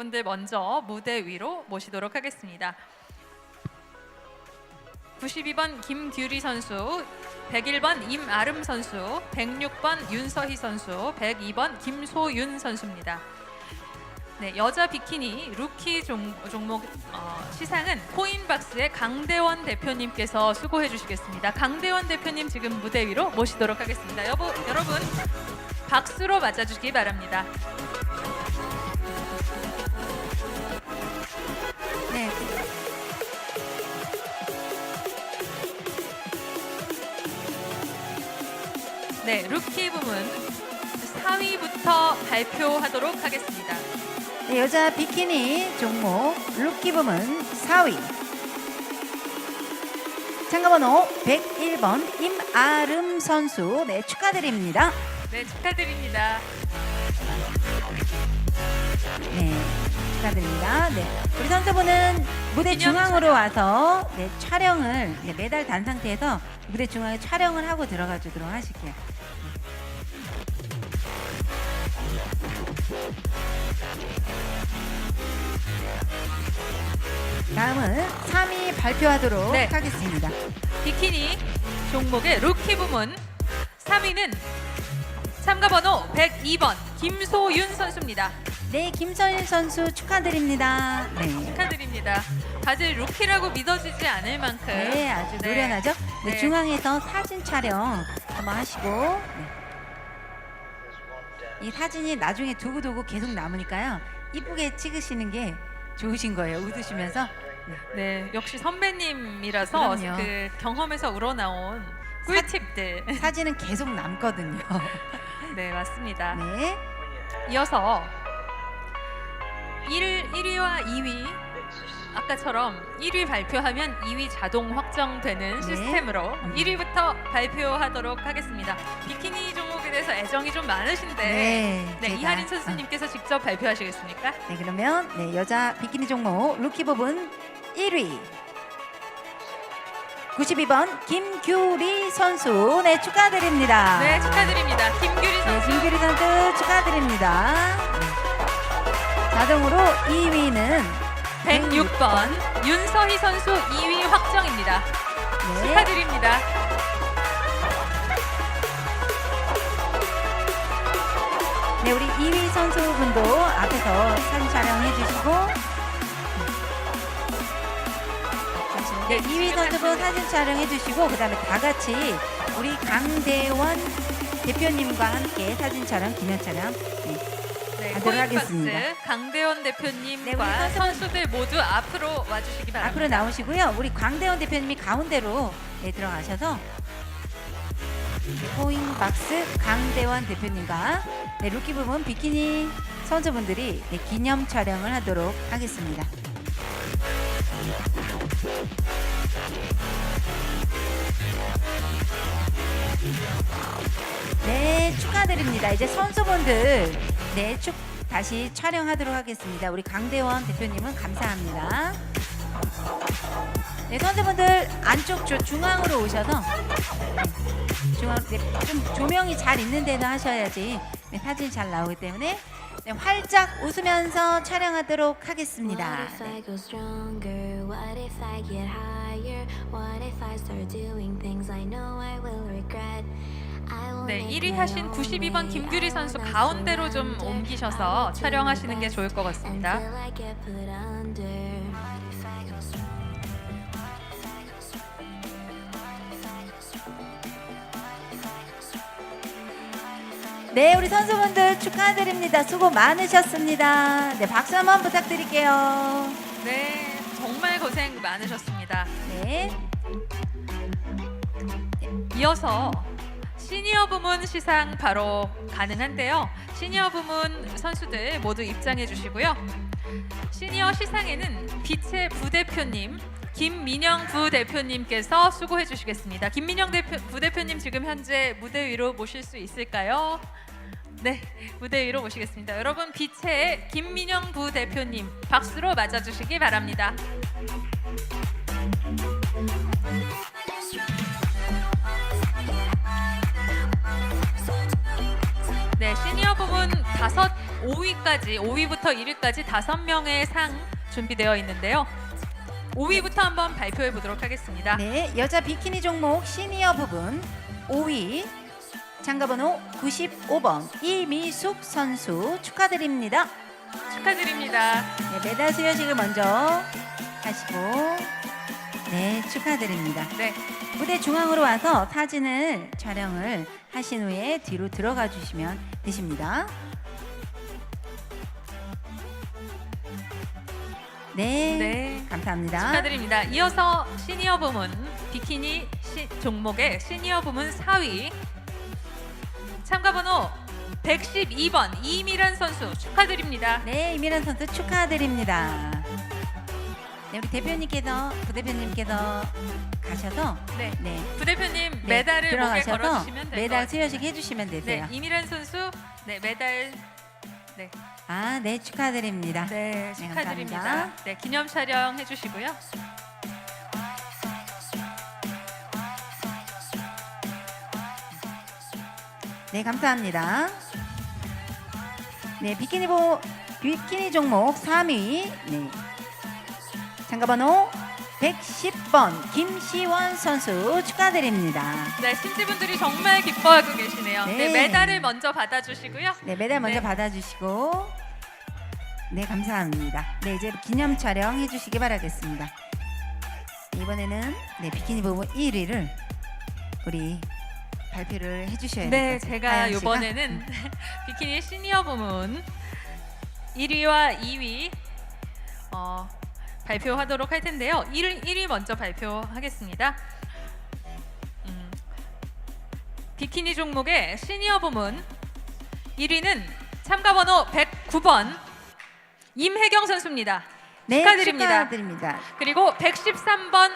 분들 먼저 무대 위로 모시도록 하겠습니다. 92번 김규리 선수, 101번 임아름 선수, 106번 윤서희 선수, 102번 김소윤 선수입니다. 네, 여자 비키니 루키 종, 종목 어, 시상은 코인박스의 강대원 대표님께서 수고해 주시겠습니다. 강대원 대표님 지금 무대 위로 모시도록 하겠습니다. 여보, 여러분 박수로 맞아주시기 바랍니다. 네, 루키 부문 4위부터 발표하도록 하겠습니다. 네, 여자 비키니 종목 루키 부문 4위. 참가번호 101번 임아름 선수 네 축하드립니다. 네, 축하드립니다. 네 축하드립니다. 네 우리 선수분은 무대 기념 중앙으로 촬영. 와서 네 촬영을 네, 매달 단 상태에서 무대 중앙에 촬영을 하고 들어가 주도록 하실게요. 다음은 3위 발표하도록 네. 하겠습니다. 비키니 종목의 루키 부문 3위는 참가 번호 102번 김소윤 선수입니다. 네, 김서일 선수 축하드립니다. 네. 축하드립니다. 다들 루키라고 믿어지지 않을 만큼 네, 아주 네. 노련하죠. 네, 네. 중앙에서 사진 촬영 한번 하시고 네. 이 사진이 나중에 두고두고 계속 남으니까요. 이쁘게 찍으시는 게 좋으신 거예요. 웃으시면서. 네, 역시 선배님이라서 그럼요. 그 경험에서 우러나온 꿀팁들. 사진은 계속 남거든요. 네, 맞습니다. 네. 이어서 1, 1위와 2위 아까처럼 1위 발표하면 2위 자동 확정되는 네. 시스템으로 음. 1위부터 발표하도록 하겠습니다. 비키니 종목에 대해서 애정이 좀 많으신데 네. 네, 제가- 이하린 선수님께서 직접 발표하시겠습니까? 아, 네, 그러면 네, 여자 비키니 종목 루키 부분 1위 92번 김규리 선수 네 축하드립니다. 네, 축하드립니다. 김규리 네, 선수. 김규리 선수 축하드립니다. 네. 자동으로 2위는 106번 윤서희 선수 2위 확정입니다. 네. 축하드립니다. 네, 우리 2위 선수분도 앞에서 사진 촬영해 주시고 네, 2위 선수분 사진 촬영해 주시고 그다음에 다 같이 우리 강대원 대표님과 함께 사진 촬영, 기념 촬영 네. 네, 코인박스 하겠습니다. 강대원 네, 대표님과 우리 선수분- 선수들 모두 앞으로 와주시기 바랍니다. 앞으로 나오시고요. 우리 광대원 대표님이 가운데로 네, 들어가셔서 네, 코인박스 강대원 대표님과 네, 루키 부분 비키니 선수분들이 네, 기념 촬영을 하도록 하겠습니다. 네, 축하드립니다. 이제 선수분들 네, 축 다시 촬영하도록 하겠습니다. 우리 강대원 대표님은 감사합니다. 네, 선수분들 안쪽 저 중앙으로 오셔서 네, 중앙 네, 좀 조명이 잘 있는 데는 하셔야지 네, 사진이 잘 나오기 때문에 네, 활짝 웃으면서 촬영하도록 하겠습니다. 네. 네, make 1위 my 하신 own 92번 way. 김규리 선수 가운데로 좀 옮기셔서 촬영하시는 게 좋을 것 같습니다. 네, 우리 선수분들 축하드립니다. 수고 많으셨습니다. 네, 박수 한번 부탁드릴게요. 네, 정말 고생 많으셨습니다. 네. 이어서 시니어 부문 시상 바로 가능한데요. 시니어 부문 선수들 모두 입장해 주시고요. 시니어 시상에는 빛의 부대표님 김민영 부대표님께서 수고해 주시겠습니다. 김민영 대표, 부대표님 지금 현재 무대 위로 모실 수 있을까요? 네, 무대 위로 모시겠습니다. 여러분 빛의 김민영 부대표님 박수로 맞아주시기 바랍니다. 네, 시니어 부분 다섯 5위까지 5위부터 1위까지 다섯 명의 상 준비되어 있는데요. 5위부터 한번 발표해 보도록 하겠습니다. 네, 여자 비키니 종목 시니어 부분 5위 참가번호 95번 이미숙 선수 축하드립니다. 축하드립니다. 네, 메달 수여식을 먼저 하시고 네 축하드립니다. 네, 무대 중앙으로 와서 사진을 촬영을 하신 후에 뒤로 들어가 주시면 되십니다. 네, 네. 감사합니다. 축하드립니다. 이어서 시니어 부문 비키니 시, 종목의 시니어 부문 4위 참가 번호 112번 이미란 선수 축하드립니다. 네, 이미란 선수 축하드립니다. 네, 우리 대표님께서 부대표님께서 가셔서 네, 네, 부대표님 네, 메달을 목에 들어가셔서 걸어주시면 될것 메달 같아요. 수여식 해주시면 네, 되세요. 이미란 선수 네 메달 네, 아, 네 축하드립니다. 네 네, 축하드립니다. 감사합니다. 네 기념 촬영 해주시고요. 네, 감사합니다. 네, 비키니 보 비키니 종목 3위. 네. 참가번호 110번 김시원 선수 축하드립니다. 네 신지분들이 정말 기뻐하고 계시네요. 네, 네. 메달을 먼저 받아주시고요. 네, 메달 먼저 네. 받아주시고 네, 감사합니다. 네, 이제 기념 촬영 해주시기 바라겠습니다. 이번에는 네, 비키니 부분 1위를 우리 발표를 해주셔야 네, 될것 같아요. 제가. 이번에는 비키니 시니어 부문 1위와 2위 어, 발표하도록 할 텐데요. 1위, 1위 먼저 발표하겠습니다. 음, 비키니 종목의 시니어 부문 1위는 참가 번호 109번 임혜경 선수입니다. 네, 축하드립니다. 축하드립니다. 그리고 113번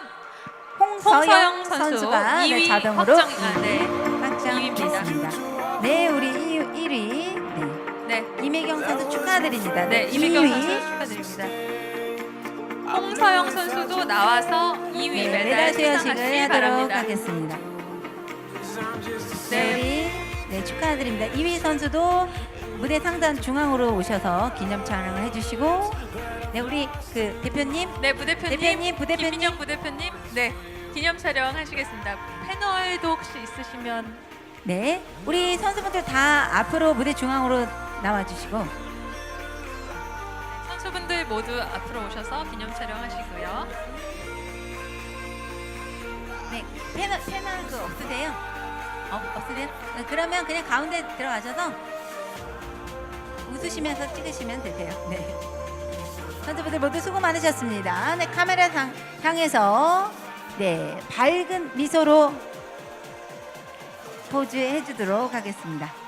홍서영, 홍서영 선수 선수가 2위 네, 자동으로 확정, 아, 네. 확정됐습니다. 네, 우리 1위 네, 네, 임혜경 선수 축하드립니다. 네, 이민경 2위 선수 축하드립니다. 홍서영 선수도 나와서 2위 네, 메달 메달 수여식을 수상하시기 하도록 바랍니다. 하겠습니다. 네, 네, 네 축하드립니다. 2위 선수도 무대 상단 중앙으로 오셔서 기념 촬영을 해주시고, 네 우리 그 대표님, 네 부대표님, 대표님, 부대표님. 김민영 부대표님, 네 기념 촬영 하시겠습니다. 패널도 혹시 있으시면 네 우리 선수분들 다 앞으로 무대 중앙으로 나와주시고, 분들 모두 앞으로 오셔서 기념 촬영하시고요. 네 패널 패널 그 없으세요? 어, 없으세요? 네, 그러면 그냥 가운데 들어가셔서 웃으시면서 찍으시면 되세요. 네. 선수분들 모두 수고 많으셨습니다. 네 카메라 상, 향해서 네 밝은 미소로 포즈 해 주도록 하겠습니다.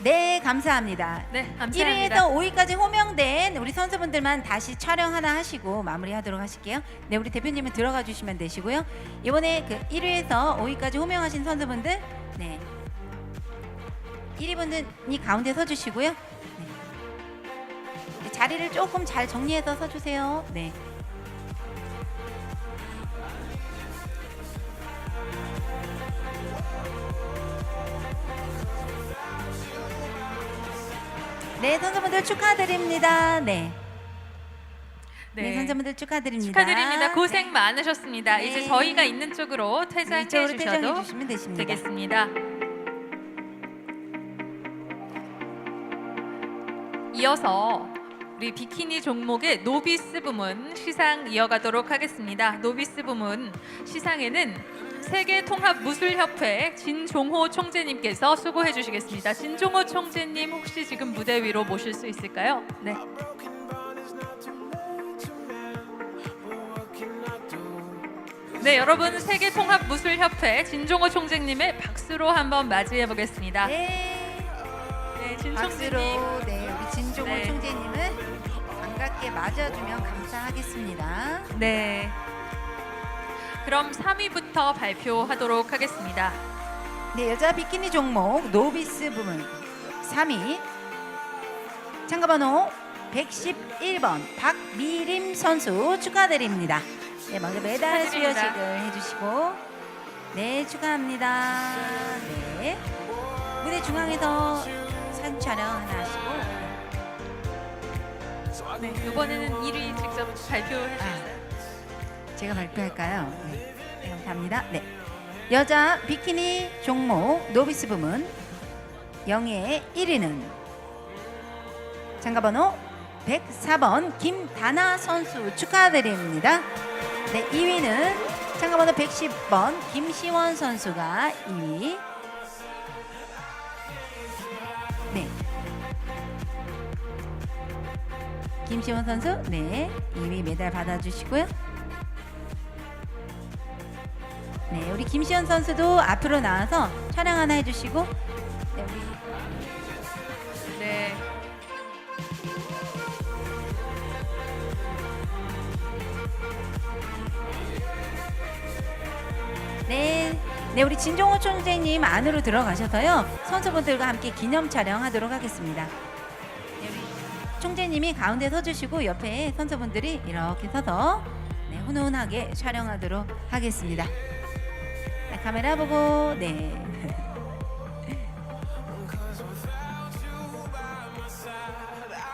네 감사합니다. 네, 1위에서 감사합니다. 5위까지 호명된 우리 선수분들만 다시 촬영 하나 하시고 마무리하도록 하실게요. 네, 우리 대표님은 들어가 주시면 되시고요. 이번에 그 1위에서 5위까지 호명하신 선수분들, 네, 1위 분들이 가운데 서 주시고요. 네. 네, 자리를 조금 잘 정리해서 서 주세요. 네. 네, 선수분들 축하드립니다. 네. 네, 선수분들 축하드립니다. 축하드립니다. 고생 많으셨습니다. 네. 이제 저희가 있는 쪽으로 네, 퇴장해 이쪽으로 퇴장해 주셔도 주시면 되십니다. 되겠습니다. 이어서 우리 비키니 종목의 노비스 부문 시상 이어가도록 하겠습니다. 노비스 부문 시상에는 세계 통합 무술 협회 진종호 총재님께서 수고해 주시겠습니다. 진종호 총재님 혹시 지금 무대 위로 모실 수 있을까요? 네. 네, 여러분 세계 통합 무술 협회 진종호 총재님의 박수로 한번 맞이해 보겠습니다. 네, 네, 진 박수로 총재님. 네, 우리 진종호 네. 총재님을 반갑게 맞아주면 감사하겠습니다. 네. 그럼 3위부터 발표하도록 하겠습니다. 네, 여자 비키니 종목 노비스 부문 3위 참가번호 111번 박미림 선수 축하드립니다. 네, 먼저 메달 축하드립니다. 수여식을 해주시고 네, 축하합니다. 네, 무대 중앙에서 사진 촬영 하나 하시고 네, 이번에는 1위 직접 발표해 주세요. 제가 발표할까요? 네, 네, 감사합니다. 네. 여자 비키니 종목 노비스 부문 영예의 1위는 참가번호 104번 김다나 선수 축하드립니다. 네, 2위는 참가번호 110번 김시원 선수가 2위. 네. 김시원 선수, 네, 2위 메달 받아주시고요. 네, 우리 김시현 선수도 앞으로 나와서 촬영 하나 해주시고, 네, 우리 네. 네, 네, 우리 진종호 총재님 안으로 들어가셔서요 선수분들과 함께 기념 촬영하도록 하겠습니다. 네, 우리 총재님이 가운데 서주시고 옆에 선수분들이 이렇게 서서 네, 훈훈하게 촬영하도록 하겠습니다. 네, 카메라 보고 네.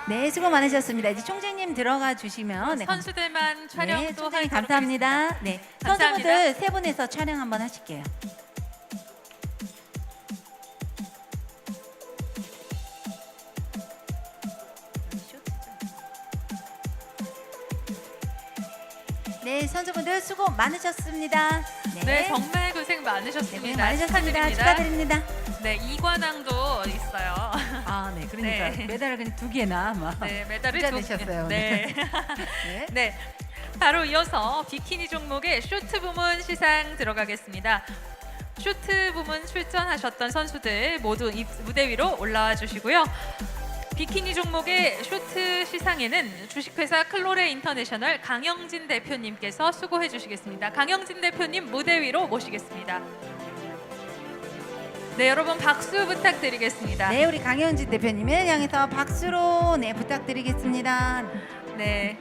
네, 수고 많으셨습니다. 이제 총재님 들어가 주시면 네, 선수들만 촬영 네, 또 하도록 감사합니다. 네, 감사합니다. 선수분들 세 분에서 촬영 한번 하실게요. 네, 선수분들 수고 많으셨습니다. 네, 정말 고생 네, 많으셨습니다. 많으셨습니다. 축하드립니다. 네, 이관왕도 있어요. 아, 네, 그러니까 네. 메달을 그냥 두 개나 막. 네, 메달을 두- 되셨어요, 네. 네. 네. 바로 이어서 비키니 종목의 쇼트 부문 시상 들어가겠습니다. 쇼트 부문 출전하셨던 선수들 모두 이 무대 위로 올라와 주시고요. 비키니 종목의 쇼트 시상에는 주식회사 클로레 인터내셔널 강영진 대표님께서 수고해 주시겠습니다. 강영진 대표님 무대 위로 모시겠습니다. 네, 여러분 박수 부탁드리겠습니다. 네, 우리 강현진 대표님을 향해서 박수로 네 부탁드리겠습니다. 네.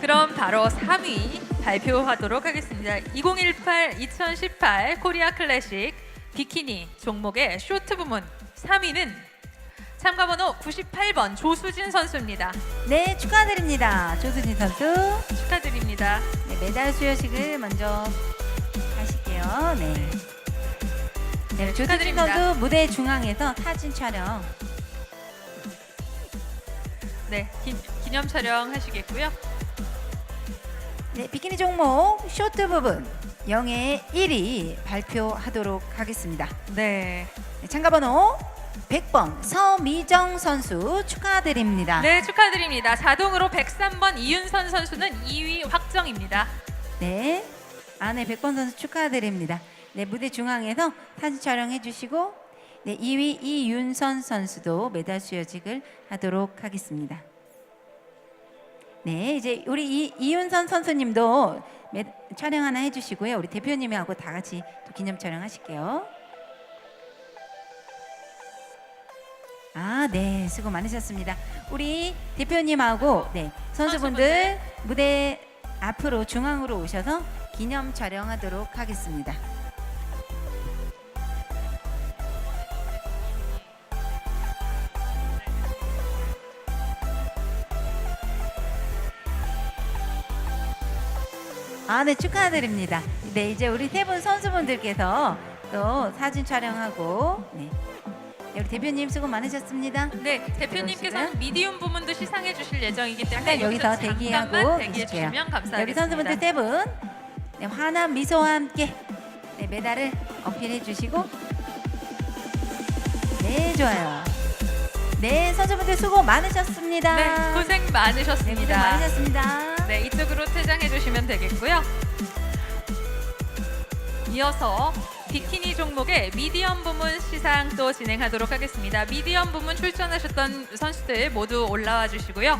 그럼 바로 3위 발표하도록 하겠습니다. 2018-2018 코리아 클래식 비키니 종목의 쇼트 부문 3위는 참가 번호 98번 조수진 선수입니다. 네, 축하드립니다. 조수진 선수. 축하드립니다. 네, 메달 수여식을 먼저 하실게요. 네. 네, 조수진 축하드립니다. 선수 무대 중앙에서 사진 촬영. 네, 기, 기념 촬영 하시겠고요. 네, 비키니 종목 쇼트 부분 영예 1위 발표하도록 하겠습니다. 네. 네, 참가 번호 100번 서미정 선수 축하드립니다. 네, 축하드립니다. 자동으로 103번 이윤선 선수는 2위 확정입니다. 네. 아, 네, 백번 선수 축하드립니다. 네, 무대 중앙에서 사진 촬영해 주시고 네, 2위 이윤선 선수도 메달 수여식을 하도록 하겠습니다. 네, 이제 우리 이, 이윤선 선수님도 메, 촬영 하나 해 주시고요. 우리 대표님하고 다 같이 또 기념 촬영 하실게요. 아, 네, 수고 많으셨습니다. 우리 대표님하고 네, 선수분들 무대 앞으로 중앙으로 오셔서 기념 촬영하도록 하겠습니다. 아, 네, 축하드립니다. 네, 이제 우리 세 분 선수분들께서 또 사진 촬영하고 네. 네, 우리 대표님 수고 많으셨습니다. 네, 대표님께서는 미디움 부문도 시상해 주실 예정이기 때문에 잠깐 여기서 여기서 대기하고 잠깐만 대기해 계실게요. 주시면 네, 감사하겠습니다. 우리 선수분들 세 분, 네, 환한 미소와 함께 네, 메달을 어필해 주시고, 네, 좋아요. 네, 선수분들 수고 많으셨습니다. 네, 고생 네, 고생 많으셨습니다. 많으셨습니다. 네, 이쪽으로 퇴장해 주시면 되겠고요. 이어서 비키니 종목의 미디엄 부문 시상 또 진행하도록 하겠습니다. 미디엄 부문 출전하셨던 선수들 모두 올라와 주시고요.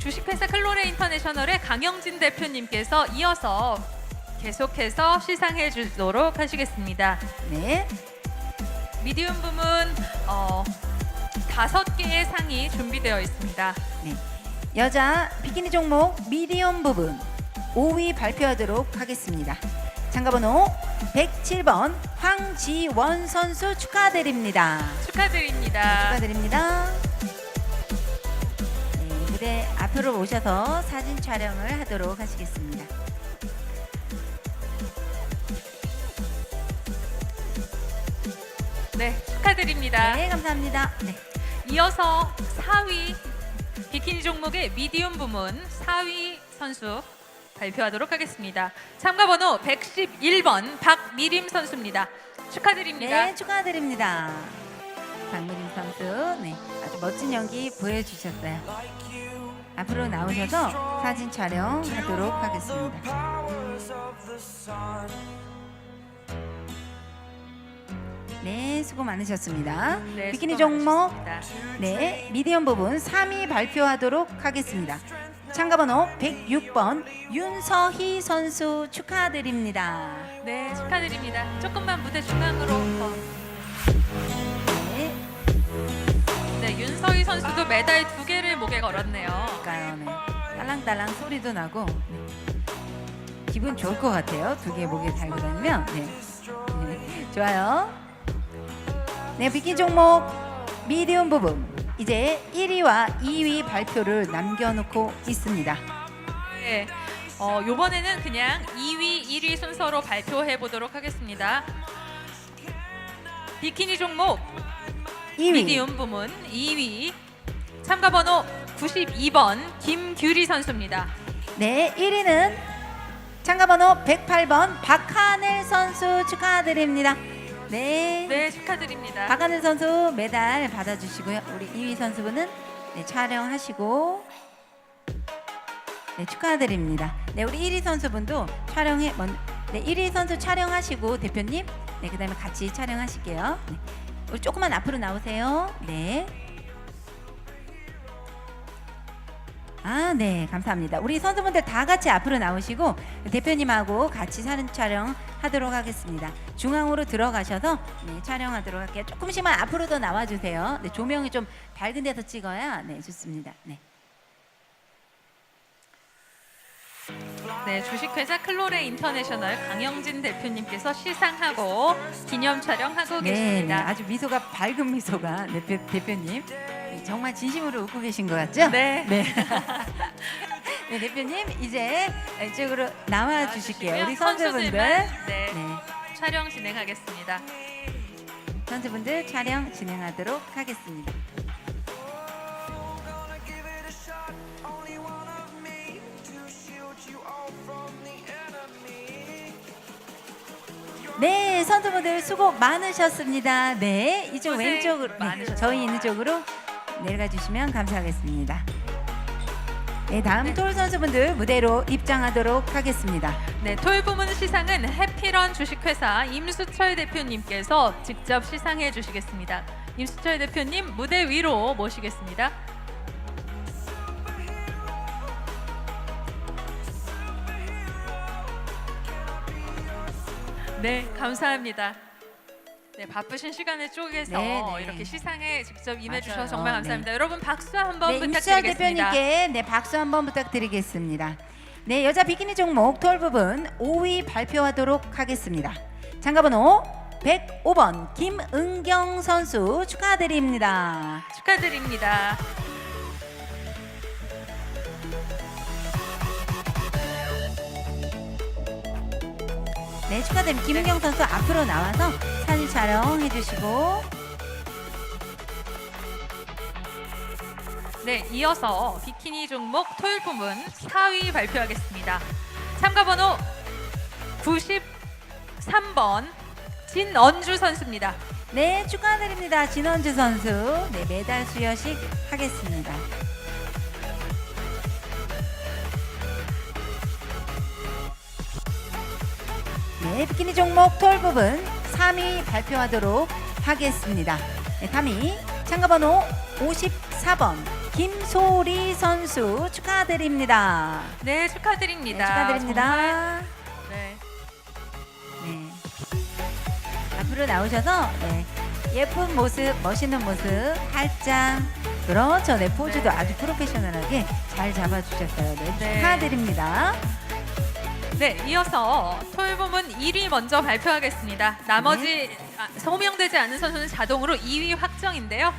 주식회사 클로레 인터내셔널의 강영진 대표님께서 이어서 계속해서 시상해 주도록 하시겠습니다. 네, 미디움 부문 어, 다섯 개의 상이 준비되어 있습니다. 네. 여자 비키니 종목 미디엄 부분 5위 발표하도록 하겠습니다. 참가번호 107번 황지원 선수 축하드립니다. 축하드립니다. 축하드립니다. 네, 무대 앞으로 오셔서 사진 촬영을 하도록 하시겠습니다. 네, 축하드립니다. 네, 감사합니다. 네. 이어서 4위 비키니 종목의 미디움 부문 4위 선수 발표하도록 하겠습니다. 참가 번호 111번 박미림 선수입니다. 축하드립니다. 네, 축하드립니다. 박미림 선수, 네, 아주 멋진 연기 보여주셨어요. 앞으로 나오셔서 사진 촬영하도록 하겠습니다. 네, 수고 많으셨습니다. 네, 비키니 수고 종목 많으셨습니다. 네, 미디엄 부분 3위 발표하도록 하겠습니다. 참가 번호 106번 윤서희 선수 축하드립니다. 네, 축하드립니다. 조금만 무대 중앙으로 더. 네, 네, 윤서희 선수도 메달 두 개를 목에 걸었네요. 그러니까요. 네. 딸랑딸랑 소리도 나고 네. 기분 좋을 것 같아요. 두 개 목에 달고 다니면 네. 네, 좋아요. 네, 비키 종목 미디움 부분 이제 1위와 2위 발표를 남겨놓고 있습니다. 네. 어, 요번에는 그냥 2위, 1위 순서로 발표해 보도록 하겠습니다. 비키니 종목 2위 미디움 부문 2위 참가 번호 92번 김규리 선수입니다. 네, 1위는 참가 번호 108번 박하늘 선수 축하드립니다. 네. 네, 축하드립니다. 박하늘 선수 메달 받아주시고요. 우리 2위 선수분은 네, 촬영하시고 네, 축하드립니다. 네, 우리 1위 선수분도 촬영해 먼, 네, 1위 선수 촬영하시고 대표님, 네, 그다음에 같이 촬영하실게요. 네, 우리 조금만 앞으로 나오세요. 네. 아, 네, 감사합니다. 우리 선수분들 다 같이 앞으로 나오시고 대표님하고 같이 사진 촬영 하도록 하겠습니다. 중앙으로 들어가셔서 네, 촬영하도록 할게요. 조금씩만 앞으로 더 나와 주세요. 네, 조명이 좀 밝은 데서 찍어야 네, 좋습니다. 네. 네, 주식회사 클로레 인터내셔널 강영진 대표님께서 시상하고 기념 촬영하고 네, 네, 계십니다. 아주 미소가 밝은 미소가 네, 대, 대표님 네, 정말 진심으로 웃고 계신 것 같죠? 네. 네. 네, 대표님 이제 이쪽으로 나와 주실게요. 우리 선수분들. 네, 네. 촬영 진행하겠습니다. 선수분들 촬영 진행하도록 하겠습니다. 네, 선수분들 수고 많으셨습니다. 네, 이쪽 왼쪽으로, 네. 저희 있는 쪽으로 내려가 주시면 감사하겠습니다. 네, 다음 톨 선수분들 무대로 입장하도록 하겠습니다. 네, 토요 부문 시상은 해피런 주식회사 임수철 대표님께서 직접 시상해 주시겠습니다. 임수철 대표님 무대 위로 모시겠습니다. 네, 감사합니다. 네, 바쁘신 시간을 쪼개서 네, 네. 이렇게 시상에 직접 임해 주셔서 맞아요. 정말 감사합니다. 여러분 박수 한번 네, 임수철 부탁드리겠습니다. 대표님께 네, 박수 한번 부탁드리겠습니다. 네, 여자 비키니 종목 톨 부분 5위 발표하도록 하겠습니다. 참가번호 105번 김은경 선수 축하드립니다. 축하드립니다. 네, 축하드립니다. 김은경 선수 앞으로 나와서 사진 촬영해 주시고 네, 이어서 비키니 종목 토요일 부문 4위 발표하겠습니다. 참가 번호 93번 진언주 선수입니다. 네, 축하드립니다. 진원주 선수. 네, 메달 수여식 하겠습니다. 네, 비키니 종목 톨 부분 3위 발표하도록 하겠습니다. 네, 3위 참가번호 54번 김소리 선수 축하드립니다. 네, 네, 축하드립니다. 축하드립니다. 정말, 네. 네. 앞으로 나오셔서 네. 예쁜 모습, 멋있는 모습 살짝 그렇죠. 네, 포즈도 네. 아주 프로페셔널하게 잘 잡아주셨어요. 네, 네. 축하드립니다. 네, 이어서 토요 부문 1위 먼저 발표하겠습니다. 나머지 아, 소명되지 않은 선수는 자동으로 2위 확정인데요.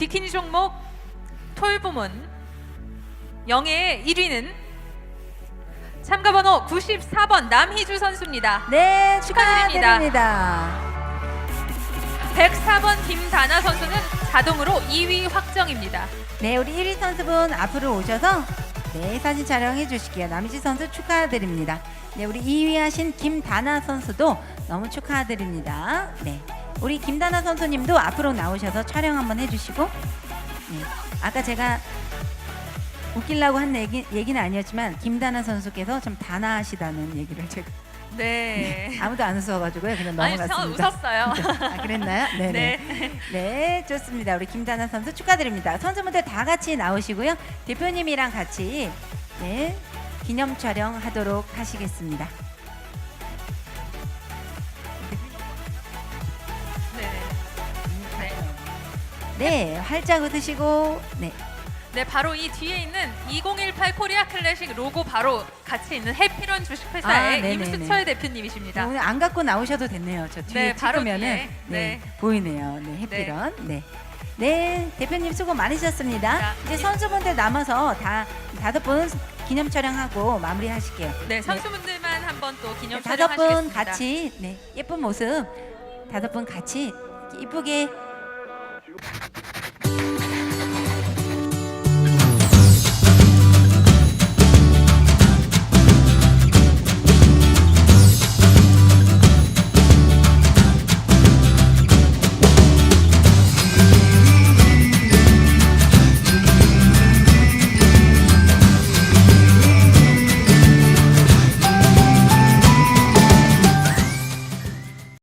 비키니 종목 토요 부문 영예의 1위는 참가 번호 94번 남희주 선수입니다. 네, 축하드립니다. 축하드립니다. 104번 김다나 선수는 자동으로 2위 확정입니다. 네, 우리 1위 선수분 앞으로 오셔서 네, 사진 촬영해 주시게요. 남희지 선수 축하드립니다. 네, 우리 2위 하신 김다나 선수도 너무 축하드립니다. 네. 우리 김다나 선수님도 앞으로 나오셔서 촬영 한번 해 주시고 네. 아까 제가 웃기려고 한 얘기, 얘기는 아니었지만 김다나 선수께서 좀 단아하시다는 얘기를 제가 네. 아무도 안 웃어가지고요. 그냥 아니, 저 넘어갔습니다. 웃었어요. 아, 그랬나요? 네네. 네. 네, 좋습니다. 우리 김다나 선수 축하드립니다. 선수분들 다 같이 나오시고요. 대표님이랑 같이 네, 기념 촬영하도록 하시겠습니다. 네. 네. 네, 활짝 웃으시고 네, 네, 바로 이 뒤에 있는 2018 코리아 클래식 로고 바로 같이 있는 해피런 아, 주식회사의 네네네. 임수철 대표님이십니다. 오늘 안 갖고 나오셔도 됐네요. 저 뒤에 네, 바로 찍으면은 뒤에. 네, 네. 보이네요. 네, 해피런. 네. 네, 대표님 수고 많으셨습니다. 자, 이제 이- 선수분들 남아서 다 다섯 분 기념 촬영하고 마무리하실게요. 네, 선수분들만 한번 또 기념 네, 다섯 분 촬영하시겠습니다. 같이 네, 예쁜 모습 다섯 분 같이 이쁘게